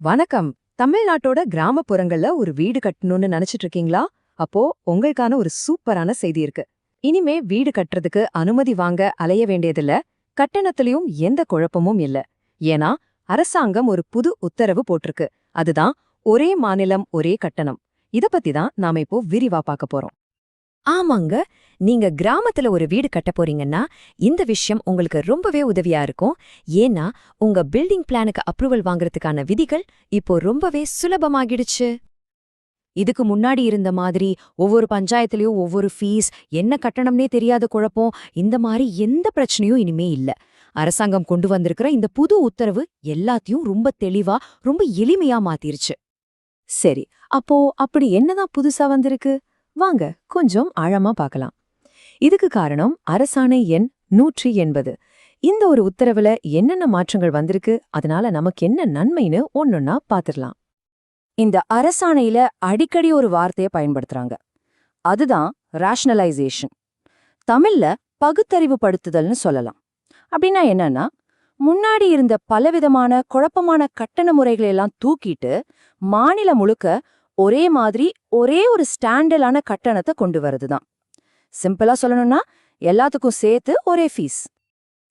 வணக்கம். தமிழ்நாட்டோட கிராமப்புறங்கள்ல ஒரு வீடு கட்டணும்னு நினைச்சிட்டு இருக்கீங்களா அப்போ உங்களுக்கான ஒரு சூப்பரான செய்தி இருக்கு. இனிமே வீடு கட்டுறதுக்கு அனுமதி வாங்க அலைய வேண்டியதில்ல. கட்டணத்திலையும் எந்த குழப்பமும் இல்ல. ஏன்னா அரசாங்கம் ஒரு புது உத்தரவு போட்டிருக்கு அதுதான் ஒரே மாநிலம் ஒரே கட்டணம். இத பத்தி தான் நாம இப்போ விரிவா பார்க்க போறோம். ஆமாங்க. நீங்க கிராமத்துல ஒரு வீடு கட்ட போறீங்கன்னா இந்த விஷயம் உங்களுக்கு ரொம்பவே உதவியா இருக்கும். ஏன்னா உங்க பில்டிங் பிளானுக்கு அப்ரூவல் வாங்குறதுக்கான விதிகள் இப்போ ரொம்பவே சுலபமாகிடுச்சு. இதுக்கு முன்னாடி இருந்த மாதிரி ஒவ்வொரு பஞ்சாயத்துலயும் ஒவ்வொரு ஃபீஸ் என்ன கட்டணம்னே தெரியாத குழப்பம் இந்த மாதிரி எந்த பிரச்சனையும் இனிமே இல்ல. அரசாங்கம் கொண்டு வந்திருக்கிற இந்த புது உத்தரவு எல்லாத்தையும் ரொம்ப தெளிவா ரொம்ப எளிமையா மாத்திருச்சு. சரி அப்போ அப்படி என்னதான் புதுசா வந்திருக்கு? வாங்க கொஞ்சம் ஆழமா பார்க்கலாம். இதுக்கு காரணம் அரசாணை எண் நூற்றி எண்பது. இந்த ஒரு உத்தரவுல என்னென்ன மாற்றங்கள் வந்திருக்கு அதனால நமக்கு என்ன நன்மைன்னு ஒன்னொன்னா பாத்துடலாம் இந்த அரசாணையில அடிக்கடி ஒரு வார்த்தையை பயன்படுத்துறாங்க. அதுதான் ரேஷனலைசேஷன் தமிழ்ல பகுத்தறிவு படுத்துதல்னு சொல்லலாம். அப்படின்னா என்னன்னா முன்னாடி இருந்த பலவிதமான குழப்பமான கட்டண முறைகளை எல்லாம் தூக்கிட்டு மாநிலம் முழுக்க ஒரே மாதிரி ஒரே ஒரு ஸ்டாண்டர்டான கட்டணத்தை கொண்டு வரதுதான் சிம்பிளா சொல்லணும்னா எல்லாத்துக்கும் சேர்த்து ஒரே ஃபீஸ்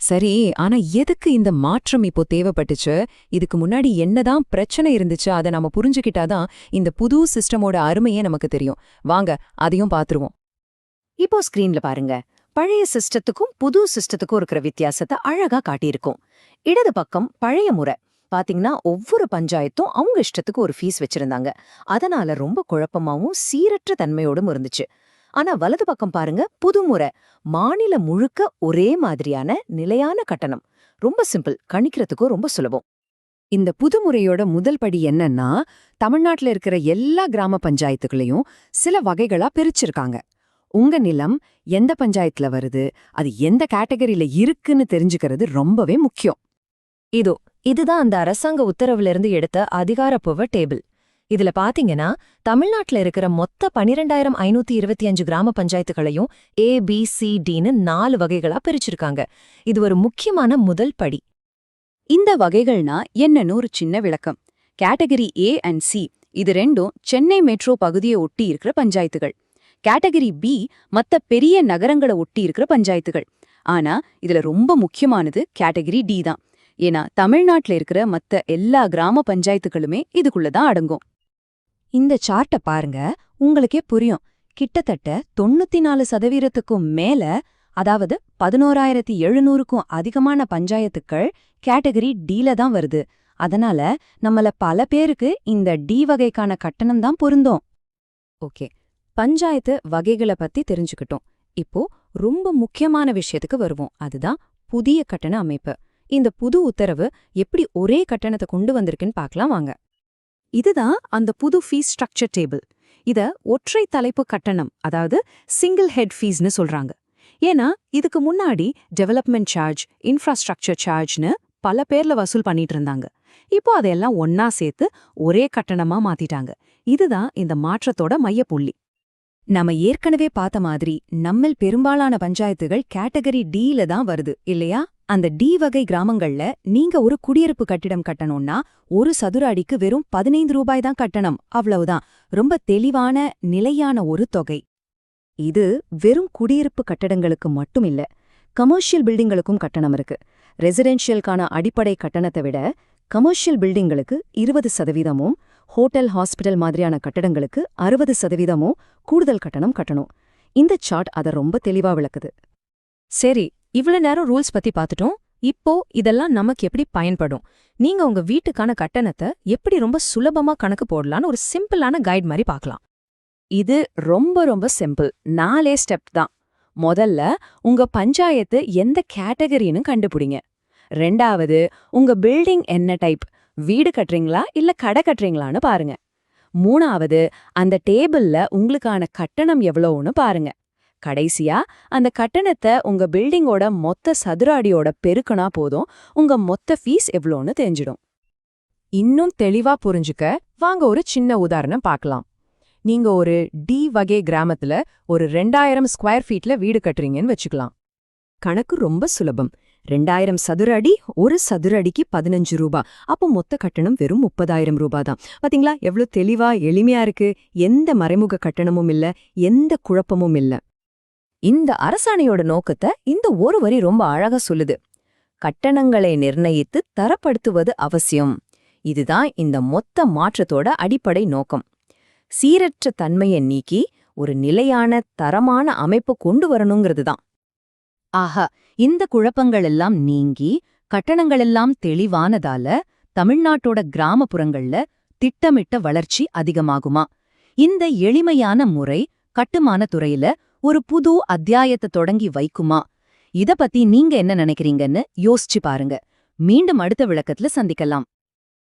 சரி ஆனா எதுக்கு இந்த மாற்றம் இப்போ தேவைப்பட்டுச்சு? இதுக்கு முன்னாடி என்னதான் பிரச்சனை இருந்துச்சு அதை நம்ம புரிஞ்சுக்கிட்டாதான் இந்த புது சிஸ்டமோட அருமையே நமக்கு தெரியும். வாங்க அதையும் பாத்துருவோம். இப்போ ஸ்கிரீன்ல பாருங்க. பழைய சிஸ்டத்துக்கும் புது சிஸ்டத்துக்கும் இருக்கிற வித்தியாசத்தை அழகா காட்டியிருக்கோம். இடது பக்கம் பழைய முறை. பாத்தீங்கன்னா ஒவ்வொரு பஞ்சாயத்தும் அவங்க இஷ்டத்துக்கு ஒரு ஃபீஸ் வச்சிருந்தாங்க. அதனால ரொம்ப குழப்பமாவும் சீரற்ற தன்மையோடும் இருந்துச்சு. ஆனா வலது பக்கம் பாருங்க புதுமுறை. மாநிலம் முழுக்க ஒரே மாதிரியான நிலையான கட்டணம். ரொம்ப சிம்பிள் கணிக்கிறதுக்கும் ரொம்ப சுலபம். இந்த புதுமுறையோட முதல் படி என்னன்னா தமிழ்நாட்டுல இருக்கிற எல்லா கிராம பஞ்சாயத்துகளையும் சில வகைகளா பிரிச்சிருக்காங்க. உங்க நிலம் எந்த பஞ்சாயத்துல வருது அது எந்த கேட்டகரியில இருக்குன்னு தெரிஞ்சுக்கிறது ரொம்பவே முக்கியம். இதோ இதுதான் அந்த அரசாங்க உத்தரவுல இருந்து எடுத்த அதிகாரப்பூர்வ டேபிள். இதுல பாத்தீங்கன்னா தமிழ்நாட்டுல இருக்கிற மொத்த பனிரெண்டாயிரம் ஐநூத்தி இருபத்தி அஞ்சு கிராம பஞ்சாயத்துகளையும் ஏ பி சி டின்னு நாலு வகைகளா பிரிச்சிருக்காங்க. இது ஒரு முக்கியமான முதல் படி. இந்த வகைகள்னா என்னன்னு ஒரு சின்ன விளக்கம். கேட்டகரி ஏ அண்ட் சி இது ரெண்டும் சென்னை மெட்ரோ பகுதியை ஒட்டி இருக்கிற பஞ்சாயத்துகள். கேட்டகரி பி மத்த பெரிய நகரங்களை ஒட்டி இருக்கிற பஞ்சாயத்துகள். ஆனா இதுல ரொம்ப முக்கியமானது கேட்டகரி டி தான். ஏன்னா தமிழ்நாட்டுல இருக்கிற மத்த எல்லா கிராம பஞ்சாயத்துகளுமே இதுக்குள்ள தான் அடங்கும். இந்த சார்ட்ட பாருங்க உங்களுக்கே புரியும். கிட்டத்தட்ட தொண்ணூத்தி நாலு சதவீதத்துக்கும் மேல அதாவது பதினோராயிரத்தி எழுநூறுக்கும் அதிகமான பஞ்சாயத்துக்கள் கேட்டகரி டீல தான் வருது. அதனால நம்மள பல பேருக்கு இந்த டி வகைக்கான கட்டணம் தான் பொருந்தோம். ஓகே பஞ்சாயத்து வகைகளை பத்தி தெரிஞ்சுக்கிட்டோம். இப்போ ரொம்ப முக்கியமான விஷயத்துக்கு வருவோம். அதுதான் புதிய கட்டண அமைப்பு. இந்த புது உத்தரவு எப்படி ஒரே கட்டணத்தை கொண்டு வந்திருக்குன்னு பார்க்கலாம் வாங்க. இதுதான் அந்த புது ஃபீஸ் ஸ்ட்ரக்சர் டேபிள் இத ஒற்றை தலைப்பு கட்டணம் அதாவது சிங்கிள் ஹெட் ஃபீஸ்னு சொல்றாங்க. ஏன்னா இதுக்கு முன்னாடி டெவலப்மெண்ட் சார்ஜ் இன்ஃப்ராஸ்ட்ரக்சர் சார்ஜ்னு பல பேர்ல வசூல் பண்ணிட்டு இருந்தாங்க. இப்போ அதையெல்லாம் ஒன்னா சேர்த்து ஒரே கட்டணமா மாத்திட்டாங்க. இதுதான் இந்த மாற்றத்தோட மையப்புள்ளி. நம்ம ஏற்கனவே பார்த்த மாதிரி நம்மில் பெரும்பாலான பஞ்சாயத்துகள் கேட்டகரி டீல தான் வருது இல்லையா? அந்த டி வகை கிராமங்கள்ல நீங்க ஒரு குடியிருப்பு கட்டிடம் கட்டணும்னா ஒரு சதுர அடிக்கு வெறும் பதினைந்து ரூபாய் தான் கட்டணம். அவ்வளவுதான். ரொம்ப தெளிவான நிலையான ஒரு தொகை. இது வெறும் குடியிருப்பு கட்டடங்களுக்கு மட்டும் இல்ல கமர்ஷியல் பில்டிங்களுக்கும் கட்டணம் இருக்கு. ரெசிடென்ஷியலுக்கான அடிப்படை கட்டணத்தை விட கமர்ஷியல் பில்டிங்களுக்கு இருபது சதவீதமும் ஹோட்டல் ஹாஸ்பிடல் மாதிரியான கட்டடங்களுக்கு அறுபது சதவீதமும் கூடுதல் கட்டணம் கட்டணும். இந்த சார்ட் அதை ரொம்ப தெளிவா விளக்குது. சரி இவ்வளவு நேரம் ரூல்ஸ் பத்தி பார்த்துட்டோம். இப்போ இதெல்லாம் நமக்கு எப்படி பயன்படும்? நீங்க உங்க வீட்டுக்கான கட்டணத்தை எப்படி ரொம்ப சுலபமா கணக்கு போடலான்னு ஒரு சிம்பிளான கைட் மாதிரி பார்க்கலாம். இது ரொம்ப ரொம்ப சிம்பிள் நாலே ஸ்டெப் தான். முதல்ல உங்க பஞ்சாயத்து எந்த கேட்டகரின்னு கண்டுபிடிங்க. ரெண்டாவது உங்க பில்டிங் என்ன டைப் வீடு கட்டுறீங்களா? இல்ல கடை கட்டுறீங்களான்னு பாருங்க. மூணாவது அந்த டேபிள்ல உங்களுக்கான கட்டணம் எவ்வளோன்னு பாருங்க. கடைசியா அந்த கட்டணத்தை உங்க பில்டிங்கோட மொத்த சதுர அடியோட பெருக்கனா போதும் உங்க மொத்த ஃபீஸ் எவ்வளோன்னு தெரிஞ்சிடும். இன்னும் தெளிவா புரிஞ்சுக்க வாங்க ஒரு சின்ன உதாரணம் பார்க்கலாம். நீங்க ஒரு டி வகை கிராமத்துல ஒரு ரெண்டாயிரம் ஸ்கொயர் ஃபீட்ல வீடு கட்டுறீங்கன்னு வச்சுக்கலாம். கணக்கு ரொம்ப சுலபம். ரெண்டாயிரம் சதுர அடி ஒரு சதுர அடிக்கு பதினஞ்சு ரூபா. அப்போ மொத்த கட்டணம் வெறும் முப்பதாயிரம் ரூபா தான். பாத்தீங்களா? எவ்வளவு தெளிவா எளிமையா இருக்கு. எந்த மறைமுக கட்டணமும் இல்ல எந்த குழப்பமும் இல்ல. இந்த அரசாணையோட நோக்கத்தை இந்த ஒரு வரி ரொம்ப அழகா சொல்லுது. கட்டணங்களை நிர்ணயித்து தரப்படுத்துவது அவசியம். இதுதான் இந்த மொத்த மாற்றத்தோட அடிப்படை நோக்கம். சீரற்ற தன்மையை நீக்கி ஒரு நிலையான தரமான அமைப்பு கொண்டு வரணுங்கிறது தான். ஆஹா இந்த குழப்பங்கள் எல்லாம் நீங்கி கட்டணங்கள் எல்லாம் தெளிவானதால தமிழ்நாட்டோட கிராமப்புறங்கள்ல திட்டமிட்ட வளர்ச்சி அதிகமாகுமா? இந்த எளிமையான முறை கட்டுமான துறையில ஒரு புது அத்தியாயத்தை தொடங்கி வைக்குமா? இத பத்தி நீங்க என்ன நினைக்கிறீங்கன்னு யோசிச்சு பாருங்க. மீண்டும் அடுத்த விளக்கத்துல சந்திக்கலாம்.